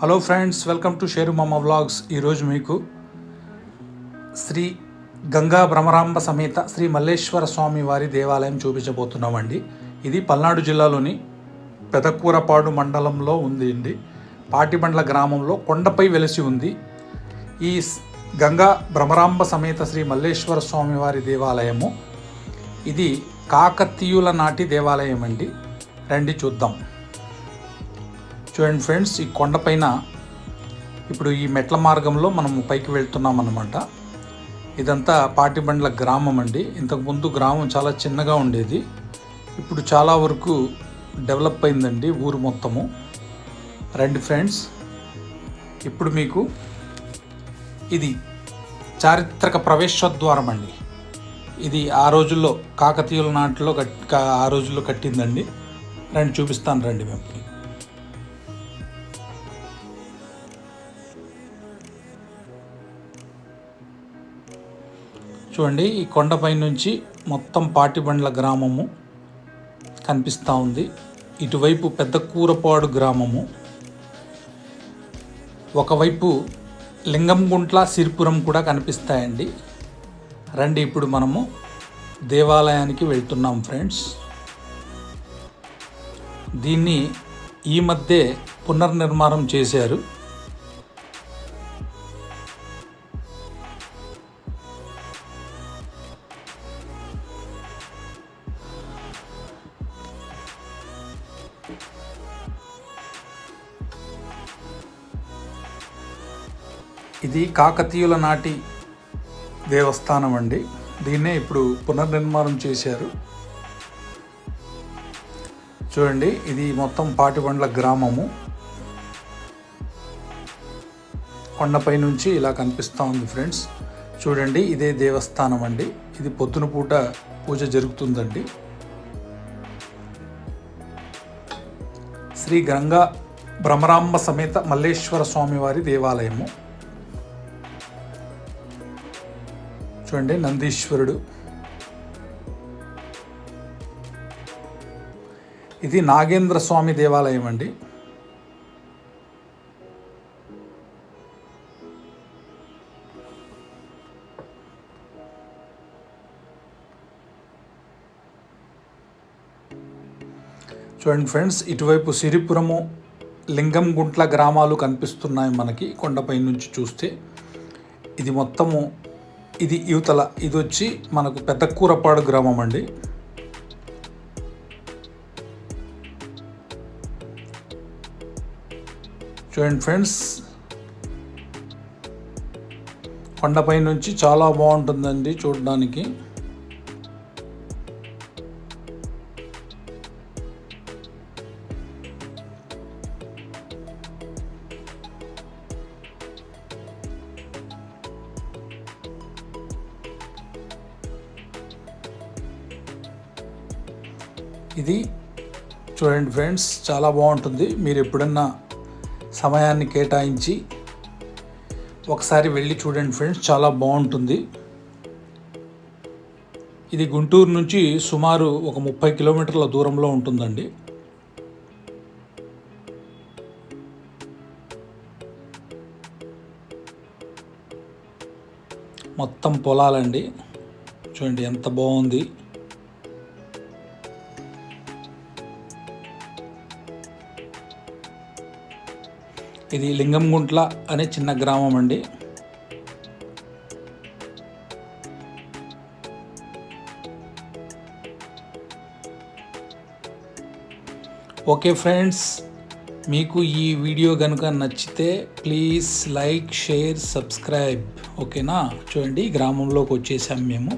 Hello friends welcome to Sheru Mama vlogs ఈరోజు మీకు శ్రీ గంగా భ్రమరాంబ సమేత శ్రీ మల్లేశ్వర స్వామి వారి దేవాలయం చూపించబోతున్నామండి. ఇది పల్నాడు జిల్లాలోని పెదకూరపాడు మండలంలో ఉంది అండి. పాటిబండ్ల గ్రామంలో కొండపై వెలిసి ఉంది. ఈ గంగా భ్రమరాంబ సమేత శ్రీ మల్లేశ్వర స్వామి వారి దేవాలయము. ఇది కాకతీయుల నాటి దేవాలయం అండి రండి చూద్దాం. చూడండి ఫ్రెండ్స్ ఈ కొండపైన ఇప్పుడు ఈ మెట్ల మార్గంలో మనం పైకి వెళ్తున్నాం అనమాట ఇదంతా పాటిబండ్ల గ్రామం అండి. ఇంతకుముందు గ్రామం చాలా చిన్నగా ఉండేది. ఇప్పుడు చాలా వరకు డెవలప్ అయిందండి ఊరు మొత్తము. రండి ఫ్రెండ్స్ ఇప్పుడు మీకు ఇది చారిత్రక ప్రవేశద్వారం అండి. ఇది ఆ రోజుల్లో కాకతీయుల నాటిలో కట్ ఆ రోజుల్లో కట్టిందండి. రండి చూపిస్తాను రండి మేము. చూడండి ఈ కొండపై నుంచి మొత్తం పాటిబండ్ల గ్రామము కనిపిస్తూ ఉంది. ఇటువైపు పెద్ద కూరపాడు గ్రామము. ఒకవైపు లింగంగుంట్ల సిరిపురం కూడా కనిపిస్తాయండి. రండి ఇప్పుడు మనము దేవాలయానికి వెళ్తున్నాం ఫ్రెండ్స్. దీన్ని ఈ మధ్య పునర్నిర్మాణం చేశారు. ఇది కాకతీయుల నాటి దేవస్థానం అండి. దీన్నే ఇప్పుడు పునర్నిర్మాణం చేశారు. చూడండి ఇది మొత్తం పాటిబండ్ల గ్రామము. కొండపై నుంచి ఇలా కనిపిస్తూ ఉంది ఫ్రెండ్స్. చూడండి ఇదే దేవస్థానం అండి. ఇది పొద్దున పూట పూజ జరుగుతుందండి. శ్రీ గంగా భ్రమరాంబ సమేత మల్లేశ్వర స్వామివారి దేవాలయము. చూడండి నందీశ్వరుడు. ఇది నాగేంద్ర స్వామి దేవాలయం అండి. చూడండి ఫ్రెండ్స్ ఇటువైపు సిరిపురము లింగంగుంట్ల గ్రామాలు కనిపిస్తున్నాయి మనకి కొండపై నుంచి చూస్తే. ఇది మొత్తము ఇది యువతల ఇది వచ్చి మనకు పెద్ద కూరపాడు గ్రామం అండి. చూడండి ఫ్రెండ్స్ కొండపై నుంచి చాలా బాగుంటుందండి చూడడానికి. ఇది చూడండి ఫ్రెండ్స్ చాలా బాగుంటుంది. మీరు ఎప్పుడన్నా సమయాన్ని కేటాయించి ఒకసారి వెళ్ళి చూడండి ఫ్రెండ్స్ చాలా బాగుంటుంది. ఇది గుంటూరు నుంచి సుమారు ఒక ముప్పై కిలోమీటర్ల దూరంలో ఉంటుందండి. మొత్తం పొలాలండి. చూడండి ఎంత బాగుంది. ఇది లింగంగుంట్ల అనే చిన్న గ్రామం అండి. ఓకే ఫ్రెండ్స్ మీకు ఈ వీడియో కనుక నచ్చితే ప్లీజ్ లైక్ షేర్ సబ్స్క్రైబ్. ఓకేనా? చూడండి గ్రామంలోకి వచ్చేసాం మేము.